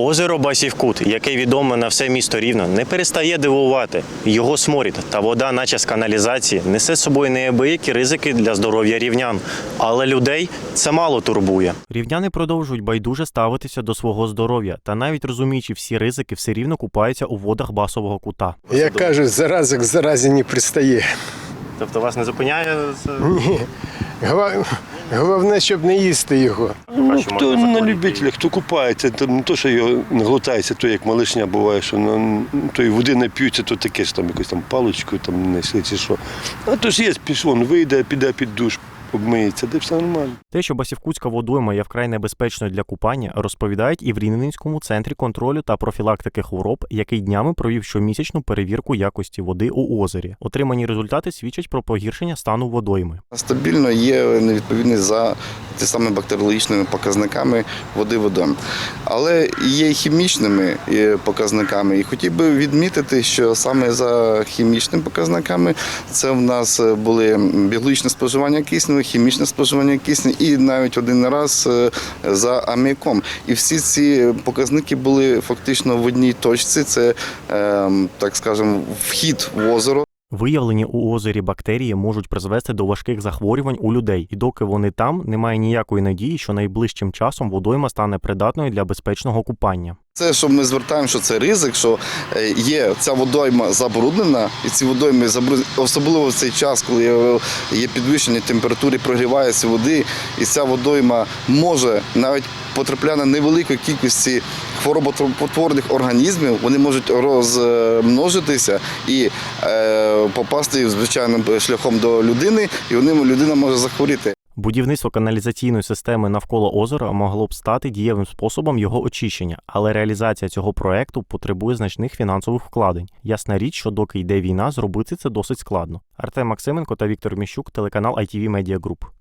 Озеро Басівкут, яке відоме на все місто Рівно, не перестає дивувати. Його сморід та вода, наче з каналізації, несе з собою неабиякі ризики для здоров'я рівнян. Але людей це мало турбує. Рівняни продовжують байдуже ставитися до свого здоров'я та навіть розуміючи всі ризики, все рівно купаються у водах басового кута. Як кажуть, зараза к заразі не пристає. Тобто вас не зупиняє Ні. Головне, щоб не їсти його. Ну, хто на любителя, хто купається, то не то, що його не глотається, то як малишня буває, що ну, й води нап'ються, то таке ж там якусь там паличку там несли чи що. А то ж є, пішов, він вийде, піде під душ, обмиється, де все нормально. Те, що Басівкутська водойма є вкрай небезпечною для купання, розповідають і в Рівненському центрі контролю та профілактики хвороб, який днями провів щомісячну перевірку якості води у озері. Отримані результати свідчать про погіршення стану водойми. Стабільно є невідповідність за ті саме бактеріологічними показниками води водойм. Але є і хімічними е, показниками. І хотів би відмітити, що саме за хімічними показниками це в нас були біологічне споживання кисню, хімічне споживання кисню і навіть один раз е, за аміаком. І всі ці показники були фактично в одній точці. Це, е, так скажемо, вхід в озеро. Виявлені у озері бактерії можуть призвести до важких захворювань у людей, і доки вони там, немає ніякої надії, що найближчим часом водойма стане придатною для безпечного купання. Це що ми звертаємо, що це ризик, що е, є ця водойма забруднена, і ці водойми забруднені, особливо в цей час, коли є- підвищення температури, прогрівається води, і ця водойма може навіть потрапляти невеликої кількості хвороботворних організмів, вони можуть розмножитися і е, попасти звичайним шляхом до людини, і вони людина може захворіти. Будівництво каналізаційної системи навколо озера могло б стати дієвим способом його очищення, але реалізація цього проекту потребує значних фінансових вкладень. Ясна річ, що доки йде війна, зробити це досить складно. Артем Максименко та Віктор Міщук, телеканал ITV Media Group.